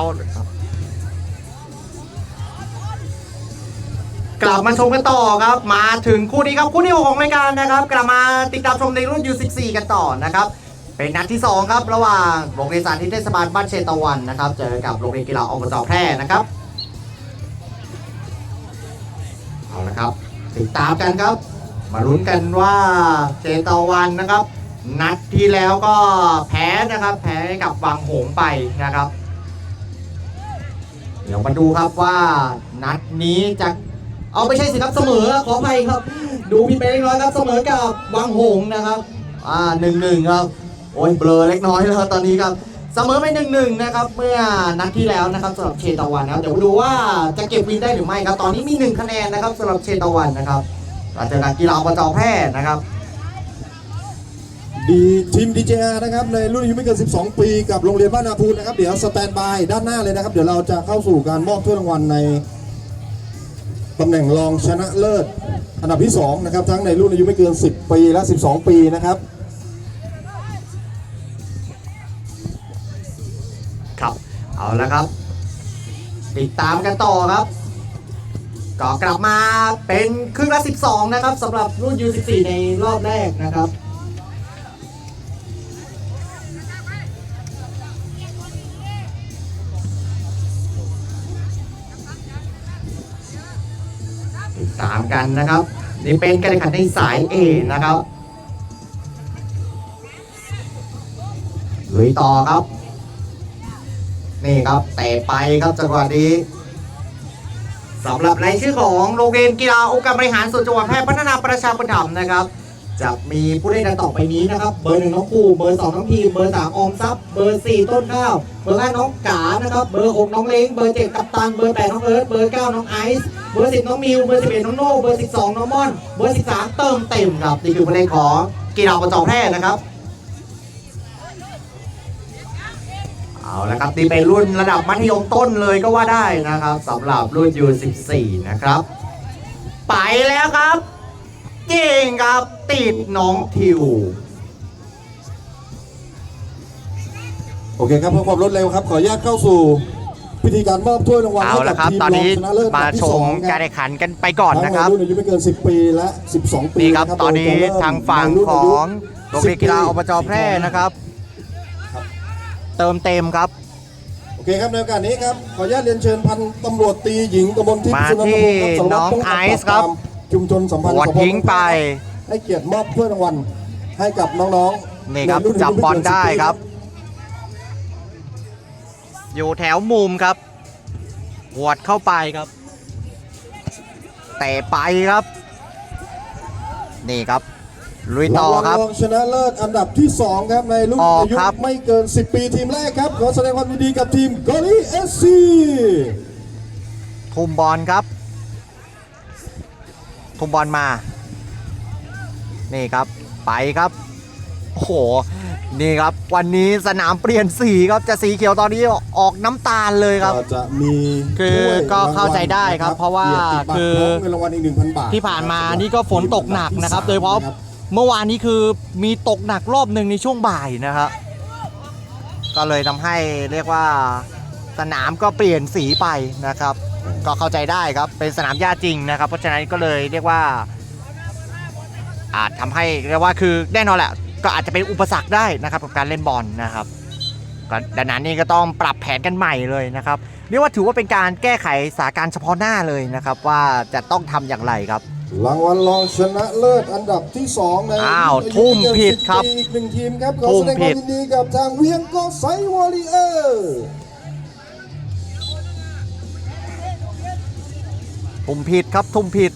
าเลยครับกลับมาชมกันต่อครับ มาถึงคู่นี้ครับคู่ที่หกของรายการนะครับ กลับมาติดตามชมในรุ่น U14 กันต่อนะครับ เป็นนัดที่ 2 ครับ ระหว่างโรงเรียนสาธิตเทศบาลบ้านเชตวันนะครับ เจอกับโรงเรียนกีฬาอบจแพร่นะครับเอาละครับ ติดตามกันครับ มาลุ้นกันว่าเชตวันนะครับ นัดที่แล้วก็แพ้นะครับ แพ้กับวังหงไปนะครับ ดี๋ยวมาดูครับว่านัดนี้จะเอาไม่ใช่สิครับเสมอขออภัยครับ ดูผิดไปเล็กน้อยครับเสมอกับวังหงนะครับอ่าหนึ่งหนึ่งครับโอ้ยเบลอเล็กน้อยแล้วครับตอนนี้ครับเสมอไปหนึ่งหนึ่งนะครับ เมื่อนัดที่แล้วนะครับสำหรับเชตวันนะครับเดี๋ยวมาดูว่าจะเก็บวินได้หรือไม่ครับ ตอนนี้มีหนึ่งคะแนนนะครับสำหรับเชตวันนะครับเราเจอกับกีฬาอบจแพร่นะครับ ดีทีม DJR นะครับในรุ่นอายุไม่เกิน 12 ปี กับโรงเรียนบ้านนาพูนนะครับ เดี๋ยวสแตนบายด้านหน้าเลยนะครับ เดี๋ยวเราจะเข้าสู่การมอบถ้วยรางวัลในตำแหน่งรองชนะเลิศ อันดับที่2นะครับทั้งในรุ่นอายุไม่เกิน 10 ปีและ 12 ปีนะครับ ครับ เอาละครับ ติดตามกันต่อครับ ก็กลับมาเป็นครึ่งละ 12 นะครับสำหรับรุ่น U14 ในรอบแรกนะครับ กันนะครับนี่เป็นการแข่งขันในสาย A นะครับลุยต่อครับ นี่ครับเตะไปครับจังหวะนี้สำหรับรายชื่อของโรงเรียนกีฬาองค์การบริหารส่วนจังหวัดแพร่พัฒนาประชาประถมนะครับ จะมีผู้เล่นดังต่อไปนี้นะครับ เบอร์หนึ่งน้องปูเบอร์สองน้องพีเบอร์สามออมทรัพย์เบอร์สี่ต้นข้าว เบอร์ห้าน้องกานะครับ เบอร์หกน้องเล้ง เบอร์เจ็ดกัปตัน เบอร์แปดน้องเอิร์ธเบอร์เก้าน้องไอซ์ เบอร์สิบน้องมิว เบอร์สิบเอ็ดน้องโน่ เบอร์สิบสองน้องม่อน เบอร์สิบสามเติมเต็มครับนี่คือผู้เล่นของกีฬาประจอแพร่นะครับ เอาละครับนี่เป็นรุ่นระดับมัธยมต้นเลยก็ว่าได้นะครับสำหรับรุ่น U14 นะครับ ไปแล้วครับเก่งครับติดน้องทิวโอเคครับเพื่อความรวดเร็วครับ ขออนุญาตเข้าสู่ พิธีการมอบถ้วยรางวัลเอาให้ละกับครับ ทีมตอนรองนี้ชนะเลิศอันมาดับที่ชสอมงคการรับแข่งขันกันไปก่อนทั้งนะในครับรุ่นอายุไม่เกิน 10 ปีและ 12 ปีนี่ครับะตอนนี้โดยจะเริ่มทางฝั่งในรุ่นขอายุองโรงเรียนกีฬาอบจแพร่นะครับ เติมเต็มครับ โอเคครับในโอกาสนี้ครับ ขออนุญาตเรียนเชิญพันตำรวจตีหญิงกมลทิพย์มาสุนันทพงศ์ครับที่สารวัตรน้องป้กันไอซ์ครับ ปาปามชุมชนสัมพันธ์หัวสพทิ้งไป ให้เกียรติมอบถ้วยรางวัลให้กับน้องๆนี่ครับใรุ่อายุจับบอลม่เกิน10ได้ปีครับ อยู่แถวมุมครับหวดเข้าไปครับเตะไปครับ นี่ครับ ลุยต่อครับางวัลรองชนะเลิศอันดับที่ 2 ครับในรุ่นออกอายุครับ ไม่เกิน 10 ปีทีมแรกครับ ขอแสดงความยินดีกับทีมกอลีเอสซีทุ่มบอลครับ ทุ่มบอลมา นี่ครับ ไปครับ โอ้โห นี่ครับวันนี้สนามเปลี่ยนสีครับจะสีเขียวตอนนี้ออกน้ำตาลเลยครับ ก็จะมีคือถ้วยก็เข้าใจได้ครับงวัลนเพราะว่ากียติบัตคือพร้มเงินรางวัลอีก1,000บาทที่ผ่านมานี่ก็ฝนตกหนักนะครับทีมโดยเฉพาะอันดับที่สามเมื่อวานนี้คือมีตกหนักรอบหนึ่งในช่วงบ่ายนะครับ ก็เลยทำให้เรียกว่าสนามก็เปลี่ยนสีไปนะครับ ก็เข้าใจได้ครับเป็นสนามหญ้าจริงนะครับ เพราะฉะนั้นก็เลยเรียกว่า อาจทำให้เรียกว่าคือแน่นอนแหละ ก็อาจจะเป็นอุปสรรคได้นะครับกับการเล่นบอลนะครับก็ดังนั้นนี่ก็ต้องปรับแผนกันใหม่เลยนะครับเรียกว่าถือว่าเป็นการแก้ไขสถานการณ์เฉพาะหน้าเลยนะครับ ว่าจะต้องทำอย่างไรครับรางวัลรองชนะเลิศอันดับที่2ในอ้าวรุ่นทุ่มอายุไเกินผิดครับ10ปีอีกหนึ่งทีมครับขอทุ่แสมดงคผิวามดยินดีกับทางเวียงโกไซวอริเออร์ทุ่มผิดครับทุ่มผิด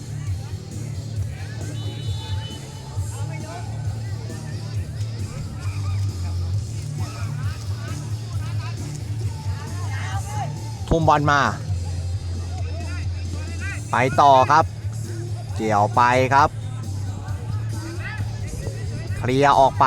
ทุ่มบอลมา ไปต่อครับ เกี่ยวไปครับ เคลียร์ออกไป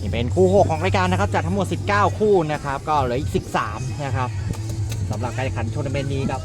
นี่เป็นคู่ 6 ของรายการนะครับจากทั้งหมด 19 คู่นะครับ ก็เหลืออีก 13 นะครับ สำหรับการแข่งขันทัวร์นาเมนต์นี้ครับ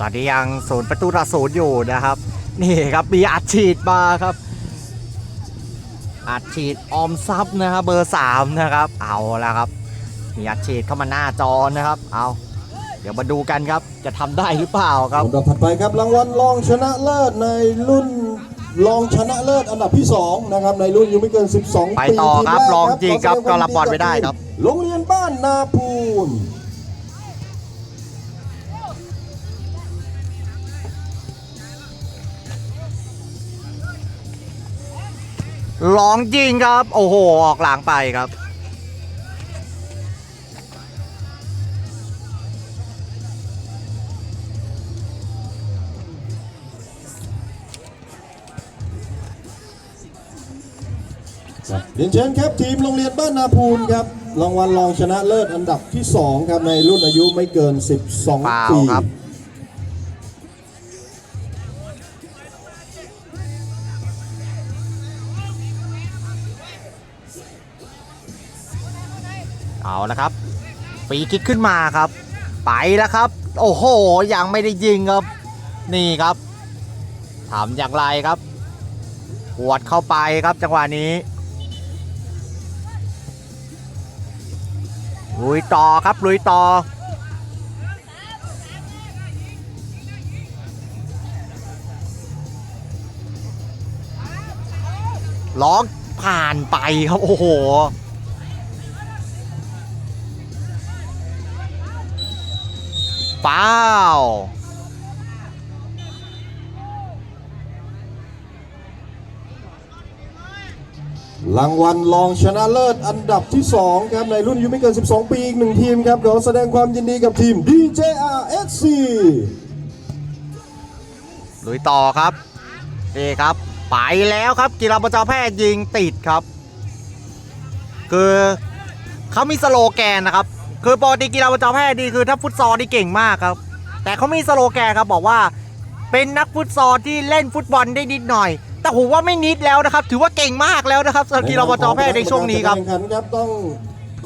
ตอนนี้ยังศูนย์ประตูต่อศูนย์อยู่นะครับ นี่ครับมีอัดฉีดมาครับอัดฉีดออมทรัพย์นะครับเบอร์สามนะครับ เอาแล้วครับมีอัดฉีดเข้ามาหน้าจอนะครับ เอาเดี๋ยวมาดูกันครับจะทำได้หรือเปล่าครับลำดับถัดไปครับรางวัลรองชนะเลิศในรุ่นรองชนะเลิศอันดับที่ 2 นะครับ ในรุ่นอายุไม่เกิน 12ไปปีต่อครับทีมแกรองจริงครับขแสดก็รับบอลไม่ได้ครับ โรงเรียนบ้านนาพูน ร้องจริงครับ โอ้โห ออกหลังไปครับ ครับเรียนเชิญครับทีมโรงเรียนบ้านนาพูนครับรางวัลรองชนะเลิศอันดับที่ 2 ครับ ในรุ่นอายุไม่เกินฟาว12 ปีครับ เอาละครับฟรีคิกขึ้นมาครับ ไปแล้วครับ โอ้โห ยังไม่ได้ยิงครับ นี่ครับทำอย่างไรครับหวดเข้าไปครับจังหวะนี้ลุยต่อครับลุยต่อร้องผ่านไปครับ โอ้โห ฟ้าวรางวัลรองชนะเลิศอันดับที่ 2 ครับ ในรุ่นอายุไม่เกิน 12 ปีอีกหนึ่งทีมครับ เดี๋ยวแสดงความยินดีกับทีม DJRSC ลุยต่อครับนี่ครับ ไปแล้วครับ กีฬาประจาแพทย์ยิงติดครับ คือเขามีสโลแกนนะครับ คือปกติกีฬาประจาแพทย์ดีคือถ้าฟุตซอลนี่เก่งมากครับ แต่เขามีสโลแกนครับบอกว่า เป็นนักฟุตซอลที่เล่นฟุตบอลได้นิดหน่อย แต่ผมว่าไม่นิดแล้วนะครับ ถือว่าเก่งมากแล้วนะครับสำหรับกีฬาประจาแพทย์ในช่วงนี้ครับกาแข่งขันครับต้อง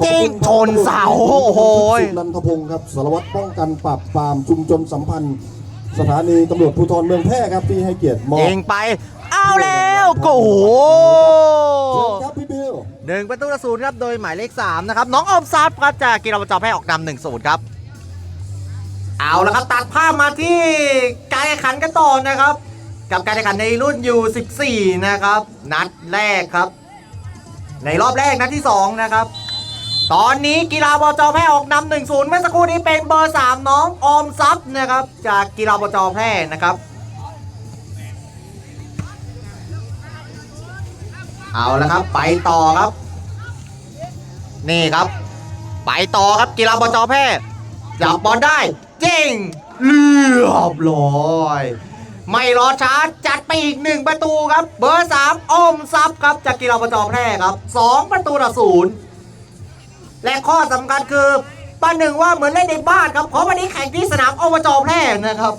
เก่งชนเสาโอ้โหสุนันทพงศ์ครับสารวัตรป้องกันปราบปรามชุมชนสัมพันธ์สถานีตำรวจภูธรเมืองแพร่ครับที่ให้เกียรติมอบเองไป เอาแล้วโอ้โหเชิญครับพี่บิว หนึ่งประตูต่อศูนย์ครับโดยหมายเลข3นะครับน้องออมซับครับจากกีฬาประจอแพทย์ออกนำหนึ่งศูนย์ครับเอาละครับตัดภาพมาที่การแข่งขันกันต่อนะครับ กับการแข่งขันในรุ่นยู14นะครับ นัดแรกครับ ในรอบแรกนัดที่ 2 นะครับ ตอนนี้กีฬาบอจอแพร่ออกนำหนึ่งศูนย์เมื่อสักครู่นี้เป็นเบอร์ 3 น้องออมซับนะครับ จากกีฬาบอจอแพร่นะครับ เอาละครับ ไปต่อครับ นี่ครับ ไปต่อครับกีฬาบอลจอแพร่จับบอลได้ เจ๋งเรียบร้อย ไม่รอช้าจัดไปอีกหนึ่งประตูครับ เบอร์สามอมซับครับจากกีฬาบอลจอแพร่ครับสองประตูต่อศูนย์และข้อสำคัญคือป้าหนึ่งว่าเหมือนเล่นในบ้านครับ เพราะวันนี้แข่งที่สนามอบจแพร่นะครับ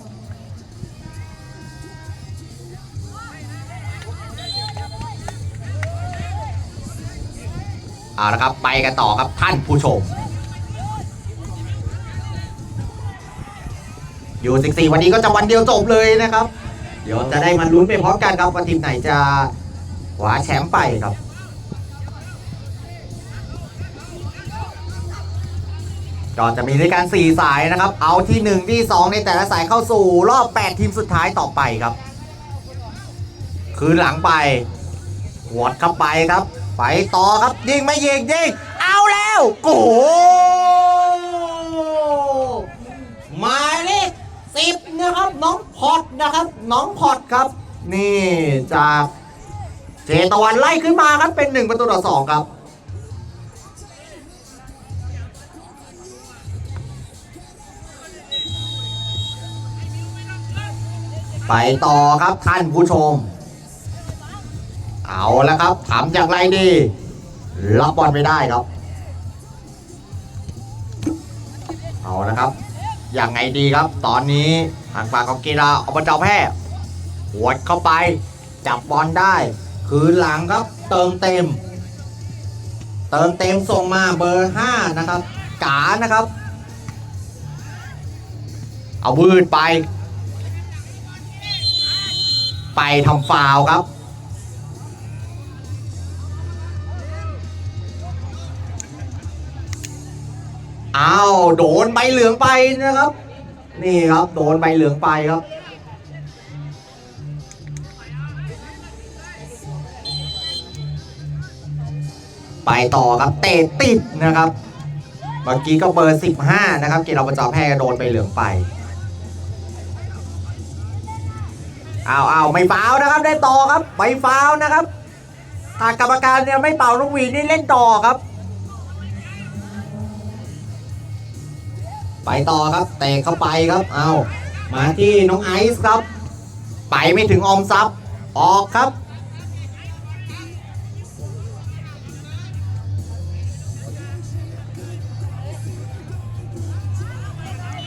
เอาละครับไปกันต่อครับท่านผู้ชมอยู่ 14 วันนี้ก็จะวันเดียวจบเลยนะครับ เดี๋ยวจะได้มาลุ้นไปพร้อมกันครับว่าทีมไหนจะคว้าแชมป์ไปครับก็จะมีด้วยกัน4สายนะครับ เอาที่ 1 ที่ 2 ในแต่ละสายเข้าสู่รอบ 8 ทีมสุดท้ายต่อไปครับ คืนหลังไปหวดเข้าไปครับ ไปต่อครับยิงไม่ยิงยิงเอาแล้วโอ้โหหมายเลขสิบนะครับน้องพอดนะครับ น้องพอดครับ นี่จากเจตวันไล่ขึ้นมาครับเป็นหนึ่งประตูต่อสองครับไปต่อครับท่านผู้ชม เอาแล้วครับถามอย่างไรดีรับบอลไม่ได้ครับ เอาแล้วครับ อย่างไงดีครับ ตอนนี้ทางฝั่งของกีฬาอบจแพร่หวดเข้าไป จับบอลได้ คืนหลังครับ เติมเต็ม เติมเต็มส่งมาเบอร์5นะครับกานะครับ เอาวืดไป ไปทำฟาวครับ อ้าวโดนใบเหลืองไปนะครับ นี่ครับโดนใบเหลืองไปครับไปต่อครับเตะติดนะครับเมื่อกี้ก็เบอร์ 15 นะครับกีฬาประจอแพร่ก็โดนใบเหลืองไปอ้าวอ้าวไม่ฟาวนะครับ ได้ต่อครับไม่ฟาวนะครับหากกรรมการเนี่ยไม่เป่าลูกหวีดนี่เล่นต่อครับ ไปต่อครับเตะเข้าไปครับเอามาที่น้องไอซ์ครับ ไปไม่ถึงอมทรัพย์ออกครับ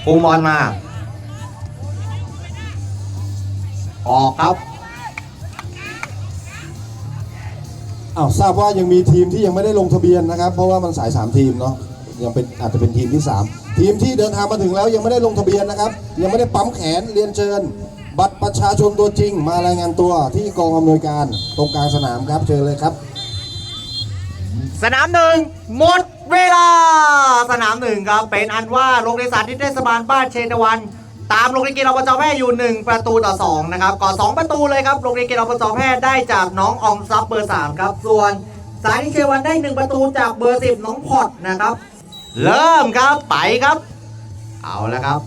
ปุมบอลมา ออกครับอ้าวทราบว่ายังมีทีมที่ยังไม่ได้ลงทะเบียนนะครับ เพราะว่ามันสาย 3 ทีมเนาะยังเป็นอาจจะเป็นทีมที่ 3 ทีมที่เดินทางมาถึงแล้วยังไม่ได้ลงทะเบียนนะครับ ยังไม่ได้ปั๊มแขนเรียนเชิญ บัตรประชาชนตัวจริง มารายงานตัวที่กองอำนวยการตรงกลางสนามครับเชิญเลยครับ สนามหนึ่งหมดเวลา สนามหนึ่งครับ เป็นอันว่าโรงเรียนสาธิตเทศบาลบ้านเชตวัน ตามโรงเรียนกีฬาประจอแพทย์อยู่ 1 ประตูต่อ 2 นะครับก่อน2ประตูเลยครับโรงเรียนกีฬาประจอแพทย์ได้จากน้องออมซับเบอร์3ครับส่วนสาธิตเชวันได้ 1 ประตูจากเบอร์ 10 น้องพอดนะครับ เริ่มครับไปครับ เอาแล้วครับ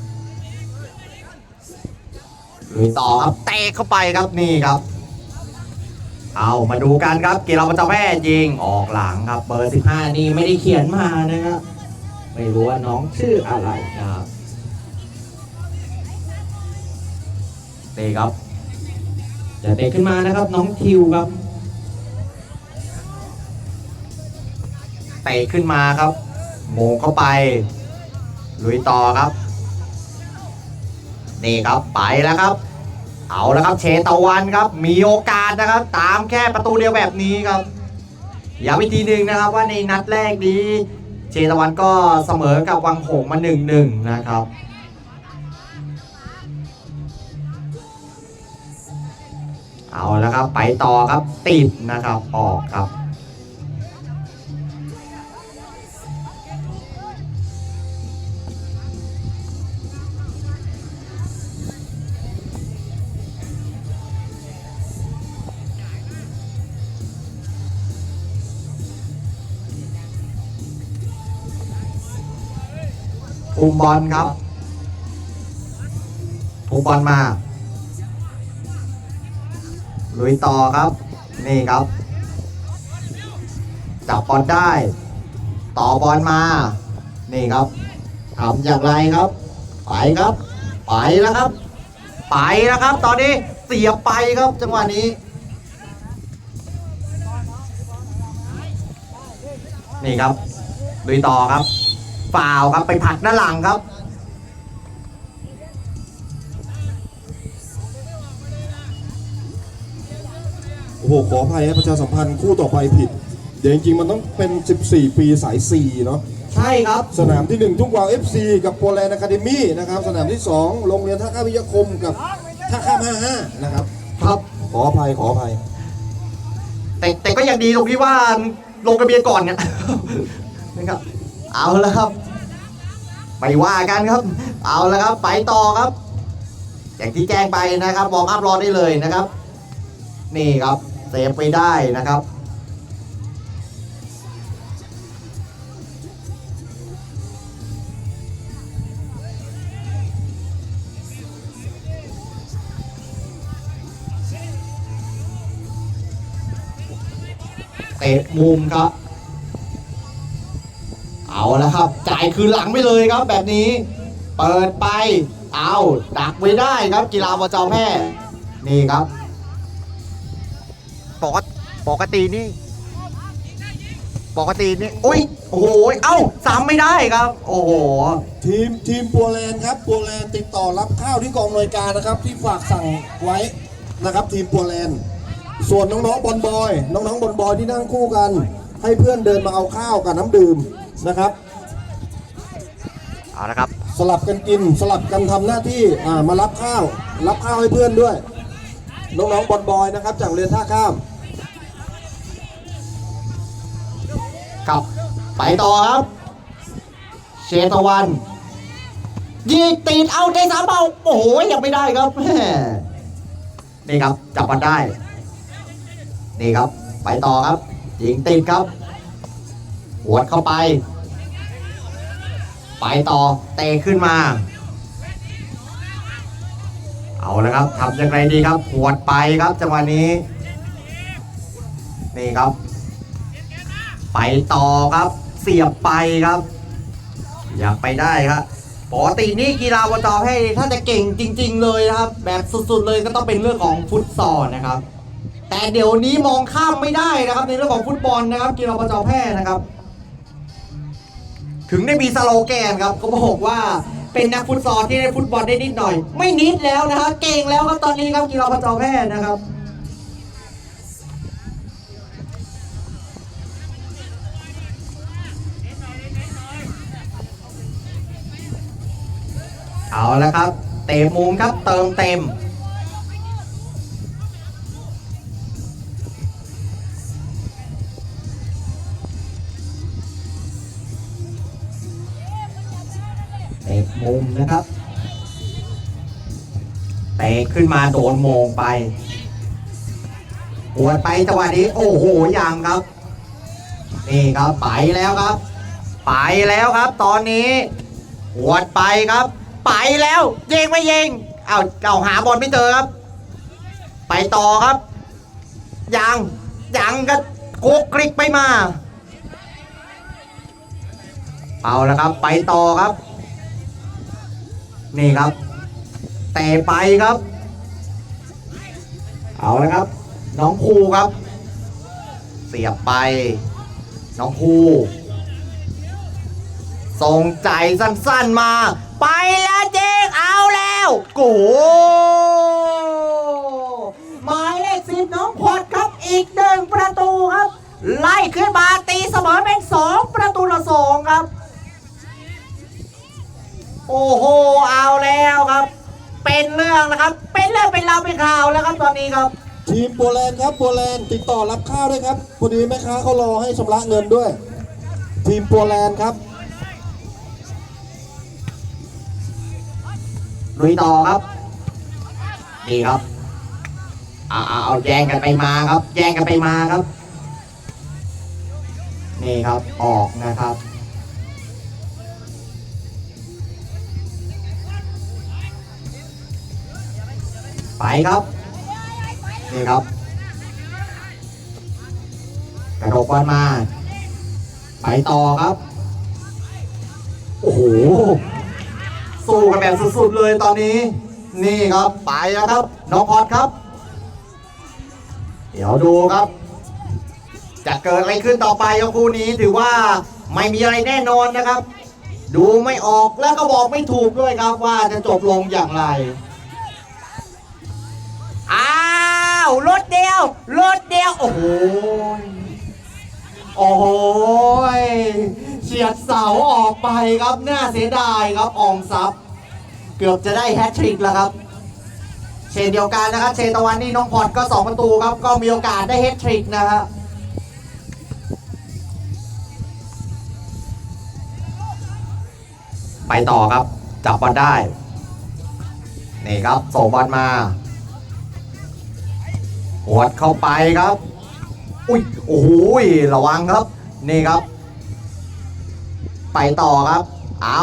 ลุยต่อครับเตะเข้าไปครับนี่ครับ เอามาดูกันครับกีฬาประจำแพทย์ยิงออกหลังครับ เบอร์15นี่ไม่ได้เขียนมานะครับไม่รู้ว่าน้องชื่ออะไรนะครับเตะครับจะเตะขึ้นมานะครับน้องทิวครับเตะขึ้นมาครับ โมงเข้าไป ลุยต่อครับ นี่ครับไปแล้วครับ เอาแล้วครับเชตะวันครับ มีโอกาสนะครับ ตามแค่ประตูเดียวแบบนี้ครับย้ำอีกทีหนึ่งนะครับว่าในนัดแรกนี้ เชตะวันก็เสมอกับวังหงมาหนึ่งหนึ่งนะครับเอาแล้วครับไปต่อครับติดนะครับออกครับ มบอลครับอุ้มบอลมา ลุยต่อครับ นี่ครับ จับบอลได้ ต่อบอลมา นี่ครับทำอย่างไรครับ ไปครับ ไปแล้วครับ ไปแล้วครับ ตอนนี้เสียไปครับจังหวะนี้ นี่ครับลุยต่อครับ ฟาวล์ครับไปผลักด้านหลังครับ โอ้โหขออภัยครับประชาสัมพันธ์คู่ต่อไปผิด เดี๋ยวจริงๆมันต้องเป็น 14 ปีสาย 4 เนาะใช่ครับ สนามที่ 1 ทุ่งกวาง FC กับโปแลนด์อะคาเดมี่นะครับ สนามที่ 2 โรงเรียนท่าข้ามวิทยาคมกับท่าข้าม55 นะครับ ครับขออภัยขออภัย แต่แต่ก็ยังดีตรงที่ว่าลงทะเบียนก่อนเนี่ย นะครับ เอาแล้วครับ ไปว่ากันครับ เอาแล้วครับไปต่อครับ อย่างที่แจ้งไปนะครับวอร์มอัพรอได้เลยนะครับ นี่ครับเซฟไปได้นะครับเตะมุมครับ แล้วครับ จ่ายคืนหลังไปเลยครับ แบบนี้ เปิดไปเอาดักไว้ได้ครับ กีฬาบจแพร่นี่ครับปกติปกตินี่ปกตินี่อุ้ยโอ้โหเอ้าซ้ำไม่ได้ครับ โอ้โหทีมทีมปัวแลนด์ครับปัวแลนด์ติดต่อรับข้าวที่กองหน่วยการนะครับ ที่ฝากสั่งไว้นะครับ ทีมปัวแลนด์ส่วนน้องๆบอลบอย น้องๆบอลบอยที่นั่งคู่กัน ให้เพื่อนเดินมาเอาข้าวกับน้ำดื่ม นะครับ เอาละครับ สลับกันกินสลับกันทำหน้าที่อ่ามารับข้าว รับข้าวให้เพื่อนด้วย น้องๆบอลบอยนะครับ จากเรียนท่าข้ามครับ ไปต่อครับ เชตวัน ยิงติดเอาได้สามเบาโอ้โหยังไม่ได้ครับแม่นี่ครับจับมันได้ นี่ครับ ไปต่อครับ ยิงติดครับ หวดเข้าไป ไปต่อเตะขึ้นมา เอาละครับทำยังไงดีครับหวดไปครับจังหวะนี้ นี่ครับ ไปต่อครับเสียบไปครับ อยากไปได้ครับปกตินี่กีฬาวจอให้ถ้าจะเก่งจริง ๆ เลยนะครับ แบบสุดๆเลยก็ต้องเป็นเรื่องของฟุตซอลนะครับ แต่เดี๋ยวนี้มองข้ามไม่ได้นะครับ ในเรื่องของฟุตบอลนะครับ กีฬาวจอแพร่นะครับ ถึงได้มีสโลแกนครับเขาบอกว่าเป็นนักฟุตซอลที่ได้ฟุตบอลได้นิดหน่อย ไม่นิดแล้วนะครับเก่งแล้วครับตอนนี้ครับกีฬาวจแพร่นะครับเอาแล้วครับ เตะมุมครับเติมเต็ม มุมนะครับเตะขึ้นมาโดนโมงไปปวดไปจังหวะนี้โอ้โหยังครับ นี่ครับไปแล้วครับ ไปแล้วครับ ตอนนี้หวดไปครับ ไปแล้วยิงไม่ยิงเอาเอาหาบอลไม่เจอครับ ไปต่อครับยังยังก็โคกกริกไปมา เอาแล้วครับ ไปต่อครับ นี่ครับเตะไปครับ เอาแล้วครับ น้องภูครับ เสียบไป น้องภูส่งใจสั้นๆมา ไปแล้วเจ๊งเอาแล้วโกหมายเลขสิบน้องพอดครับอีกหนึ่งประตูครับ ไล่ขึ้นมาตีเสมอเป็นสองประตูต่อสองครับ โอ้โหเอาแล้วครับ เป็นเรื่องนะครับ เป็นเรื่องเป็นราวเป็นข่าวแล้วครับตอนนี้ครับ ทีมปัวแลนด์ครับปัวแลนด์ติดต่อรับข้าวด้วยครับพอดีแม่ค้าเขารอให้ชำระเงินด้วย ทีมปัวแลนด์ครับลุยต่อครับนี่ครับเอาเอาเอาแย่งกันไปมาครับแย่งกันไปมาครับ นี่ครับออกนะครับ ไปครับ นี่ครับ กระโดดบอลมา ไปต่อครับ โอ้โห สู้กันแบบสุดๆเลยตอนนี้ นี่ครับ ไปแล้วครับ น้องพอดครับ เดี๋ยวดูครับ จะเกิดอะไรขึ้นต่อไปครับคู่นี้ถือว่าไม่มีอะไรแน่นอนนะครับ ดูไม่ออกแล้วก็บอกไม่ถูกด้วยครับว่าจะจบลงอย่างไราวรถเดียวรถเดียว โอ้โหโอ้โหเฉียดเสาออกไปครับน่าเสียดายครับอองซับเกือบจะได้แฮตทริกแล้วครับ เช่นเดียวกันนะครับ เชนตะวันนี่น้องพอดก็ 2 ประตูครับ ก็มีโอกาสได้แฮตทริกนะครับไปต่อครับ จับบอลได้ นี่ครับส่งบอลมา วดเข้าไปครับ อุ้ยโอ้โหระวังครับ นี่ครับ ไปต่อครับ เอา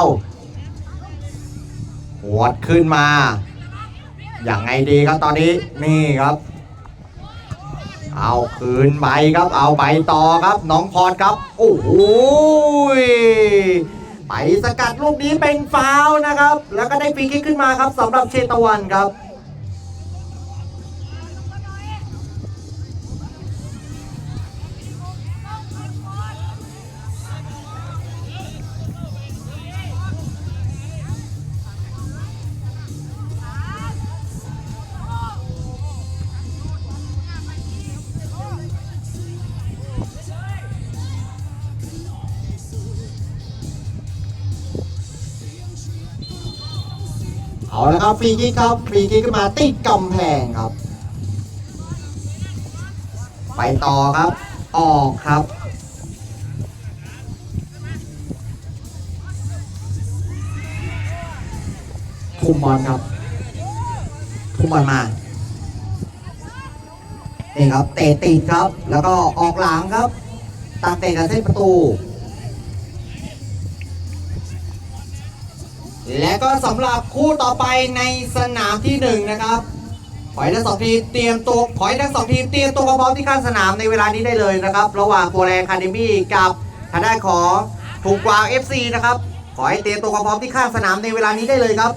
หวดขึ้นมา อย่างไงดีครับตอนนี้ นี่ครับ เอาคืนใบครับ เอาใบต่อครับ น้องพรครับ โอ้โหไปสกัดลูกนี้เป็นฟาวนะครับ แล้วก็ได้ฟรีคิกขึ้นมาครับสำหรับเชตวันครับ เอาละครับฟรีคิกครับฟรีคิกขึ้นมาติดกำแพงครับ ไปต่อครับ ออกครับ คุมบอลครับ คุมบอลมานี่ครับ เตะติดครับ แล้วก็ออกหลังครับตักเตะกับเส้นประตู และก็สำหรับคู่ต่อไปในสนามที่หนึ่งนะครับขอให้ทั้งสองทีมเตรียมตัวขอให้ทั้งสองทีมเตรียมตัวพร้อมที่ข้างสนามในเวลานี้ได้เลยนะครับ ระหว่างโปรแลนด์คาเดมี่กับทางด้านของถูกกวาง FC นะครับขอให้เตรียมตัวพร้อมที่ข้างสนามในเวลานี้ได้เลยครับ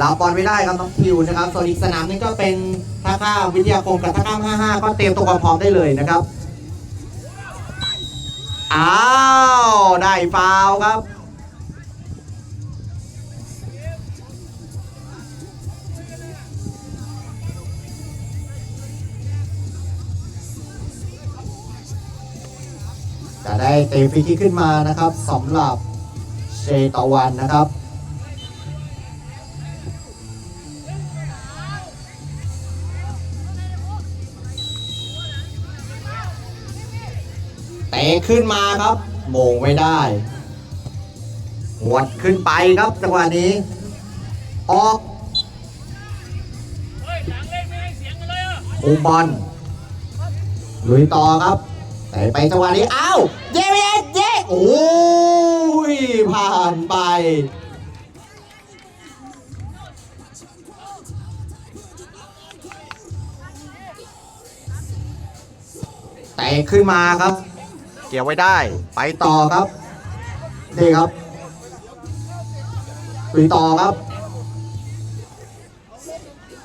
รับบอลไม่ได้ครับน้องคิวนะครับส่วนอีกสนามนึงก็เป็นท่าข้าวิทยาคมกับท่าข้าม55 ก็เตรียมตัวพร้อมได้เลยนะครับอ้าวได้ฟาวครับ จะได้เตะฟรีคิกขึ้นมานะครับสำหรับเชตวันนะครับเตะขึ้นมาครับโมงไม่ได้หวดขึ้นไปครับจังหวะนี้ ออกอุบอลลุยต่อครับ แต่ไปจังหวะนี้อ้าวเย้เย้เย้โอ้ยผ่านไปเตะขึ้นมาครับ เกี่ยวไว้ได้ ไปต่อครับนี่ครับลุยต่อครับ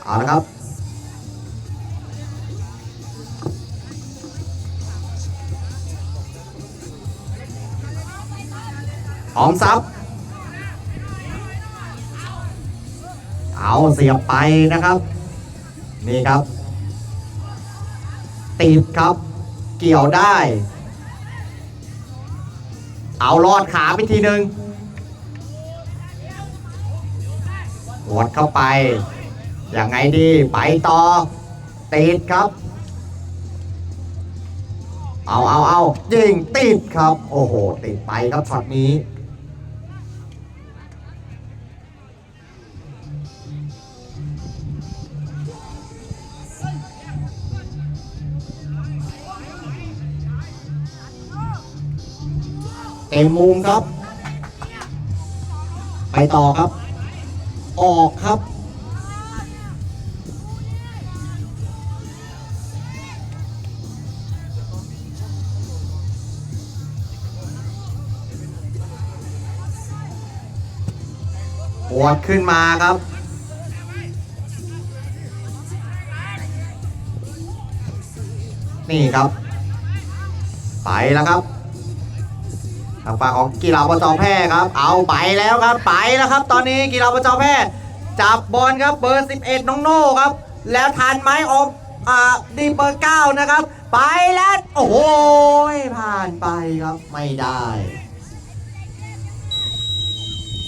เอาละครับ หอมซับเอาเสียบไปนะครับ นี่ครับติดครับ เกี่ยวได้ เอาลอดขาไปทีหนึ่งวดเข้าไป อย่างไงดี ไปต่อ ติดครับ เอาเอาเอายิงติดครับ โอ้โห ติดไปครับช็อตนี้ ต็มมุมครับ ไปต่อครับ ออกครับ ปวดขึ้นมาครับ นี่ครับ ไปแล้วครับ ทางฝั่งของกีฬาประจอแพร่ครับ เอาไปแล้วครับไปแล้วครับ ตอนนี้กีฬาประจอแพร่จับบอลครับเบอร์ 11 น้องโน่ครับ แล้วทันไหมอมอ่าดีเบอร์9นะครับ ไปแล้วโอ้โหผ่านไปครับไม่ได้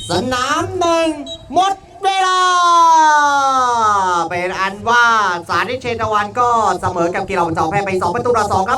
สนามหนึ่งหมดเวลา เป็นอันว่าสาธิตเชตวันก็เสมอกับกีฬาประจอแพร่ไป 2 ประตูต่อ2ครับ